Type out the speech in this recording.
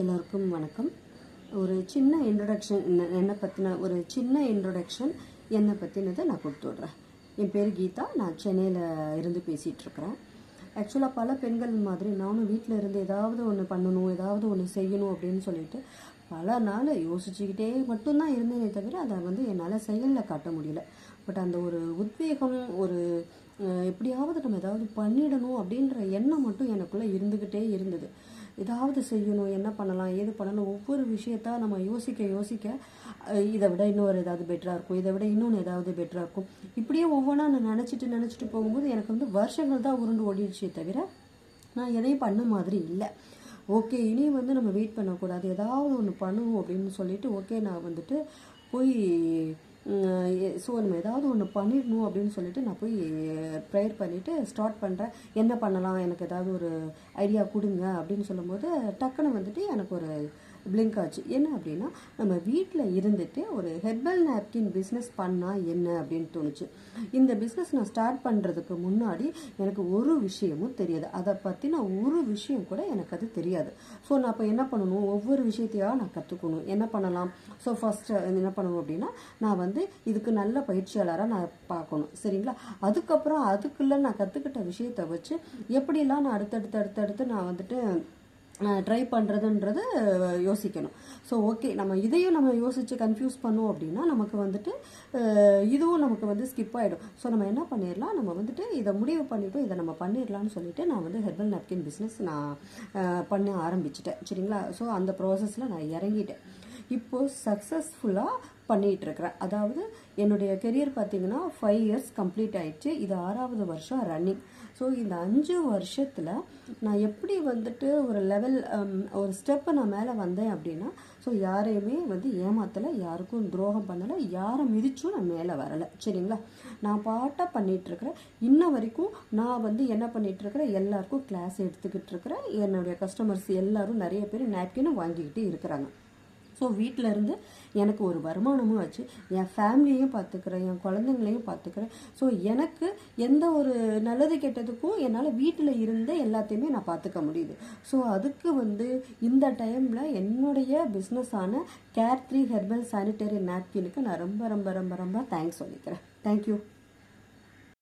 எல்லோருக்கும் வணக்கம். ஒரு சின்ன இன்ட்ரடக்ஷன் என்னை பற்றின ஒரு சின்ன இன்ட்ரடக்ஷன் என்னை பற்றினதை நான் கொடுத்து விட்றேன். என் பேர் கீதா. நான் சென்னையில் இருந்து பேசிகிட்ருக்கிறேன் ஆக்சுவலாக பல பெண்கள் மாதிரி நானும் வீட்டில் இருந்து ஏதாவது ஒன்று பண்ணணும் ஏதாவது ஒன்று செய்யணும் அப்படின்னு சொல்லிட்டு பல நாள் யோசிச்சுக்கிட்டே மட்டும்தான் இருந்தேனே தவிர அதை வந்து என்னால் செயலில் காட்ட முடியல. பட் அந்த ஒரு உத்வேகம் ஒரு எப்படியாவது நம்ம ஏதாவது பண்ணிடணும் அப்படின்ற எண்ணம் மட்டும் எனக்குள்ளே இருந்துக்கிட்டே இருந்தது. ஏதாவது செய்யணும் என்ன பண்ணலாம் ஏது பண்ணணும் ஒவ்வொரு விஷயத்த நம்ம யோசிக்க யோசிக்க இதை விட இன்னொரு ஏதாவது பெட்டராக இருக்கும் இதை விட இன்னொன்று ஏதாவது பெட்டராக இருக்கும். இப்படியே ஒவ்வொன்றா நான் நினச்சிட்டு நினச்சிட்டு போகும்போது எனக்கு வந்து வருஷங்கள் தான் உருண்டு ஓடிடுச்சே தவிர நான் எதையும் பண்ண மாதிரி இல்லை. ஓகே இனி வந்து நம்ம வெயிட் பண்ணக்கூடாது ஏதாவது ஒன்று பண்ணுவோம் அப்படின்னு சொல்லிட்டு ஓகே நான் வந்துட்டு போய் ஸோ நம்ம ஏதாவது ஒன்று பண்ணிடணும் அப்படின்னு சொல்லிட்டு நான் போய் ப்ரேயர் பண்ணிவிட்டு ஸ்டார்ட் பண்ணுறேன் என்ன பண்ணலாம்? எனக்கு ஏதாவது ஒரு ஐடியா கொடுங்க அப்படின்னு சொல்லும்போது டக்குன்னு வந்துட்டு எனக்கு ஒரு பிளிங்க் ஆச்சு. என்ன அப்படின்னா நம்ம வீட்டில் இருந்துட்டு ஒரு ஹெர்பல் நாப்கின் பிஸ்னஸ் பண்ணால் என்ன அப்படின்னு தோணுச்சு. இந்த பிஸ்னஸ் நான் ஸ்டார்ட் பண்ணுறதுக்கு முன்னாடி எனக்கு ஒரு விஷயமும் தெரியாது. அதை பற்றின ஒரு விஷயம் கூட எனக்கு அது தெரியாது. ஸோ நான் அப்போ என்ன பண்ணணும்? ஒவ்வொரு விஷயத்தையாக நான் கற்றுக்கணும் என்ன பண்ணலாம்? ஸோ ஃபஸ்ட்டு என்ன பண்ணணும் அப்படின்னா நான் வந்து இதுக்கு நல்ல பயிற்சியாளராக நான் பார்க்கணும். சரிங்களா? அதுக்கப்புறம் அதுக்குள்ளே நான் கற்றுக்கிட்ட விஷயத்தை வச்சு எப்படிலாம் நான் அடுத்தடுத்து அடுத்தடுத்து நான் வந்துட்டு ட்ரை பண்ணுறதுன்றது யோசிக்கணும். ஸோ ஓகே நம்ம இதையும் நம்ம யோசித்து கன்ஃபியூஸ் பண்ணோம் அப்படின்னா நமக்கு வந்துட்டு இதுவும் நமக்கு வந்து ஸ்கிப் ஆகிடும் ஸோ நம்ம என்ன பண்ணிடலாம் நம்ம வந்துட்டு இதை முடிவு பண்ணிவிட்டு இதை நம்ம பண்ணிடலாம்னு சொல்லிட்டு நான் வந்து ஹெர்பல் நாப்கின் பிஸ்னஸ் நான் பண்ண ஆரம்பிச்சிட்டேன். சரிங்களா? ஸோ அந்த ப்ராசஸில் நான் இறங்கிட்டேன். இப்போது சக்ஸஸ்ஃபுல்லாக பண்ணிகிட்ருக்கிறேன் அதாவது என்னுடைய கெரியர் பார்த்திங்கன்னா ஃபைவ் இயர்ஸ் கம்ப்ளீட் ஆயிடுச்சு. இது ஆறாவது வருஷம் ரன்னிங் ஸோ இந்த அஞ்சு வருஷத்தில் நான் எப்படி வந்துட்டு ஒரு லெவல் um, ஒரு ஸ்டெப்பை நான் மேலே வந்தேன் அப்படின்னா ஸோ யாரையுமே வந்து ஏமாத்தலை யாருக்கும் துரோகம் பண்ணலை யாரை மிதிச்சும் நான் மேலே வரலை. சரிங்களா? நான் பாட்டாக பண்ணிகிட்ருக்கிறேன் இன்ன வரைக்கும் நான் வந்து என்ன பண்ணிகிட்ருக்கிறேன் எல்லாருக்கும் கிளாஸ் எடுத்துக்கிட்டு இருக்கிறேன் என்னுடைய கஸ்டமர்ஸ் எல்லோரும் நிறைய பேர் நாப்கினும் வாங்கிக்கிட்டு இருக்கிறாங்க. ஸோ வீட்டில் இருந்து எனக்கு ஒரு வருமானமும் ஆச்சு. என் ஃபேமிலியையும் பார்த்துக்கிறேன் என் குழந்தைங்களையும் பார்த்துக்கிறேன் ஸோ எனக்கு எந்த ஒரு நல்லது கெட்டதுக்கும் என்னால் வீட்டில் இருந்தே எல்லாத்தையுமே நான் பார்த்துக்க முடியுது. ஸோ அதுக்கு வந்து இந்த டைமில் என்னுடைய பிஸ்னஸான கேர் த்ரீ ஹெர்பல் சானிடரி நாப்கினுக்கு நான் ரொம்ப ரொம்ப ரொம்ப ரொம்ப தேங்க்ஸ் சொல்லிக்கிறேன். தேங்க்யூ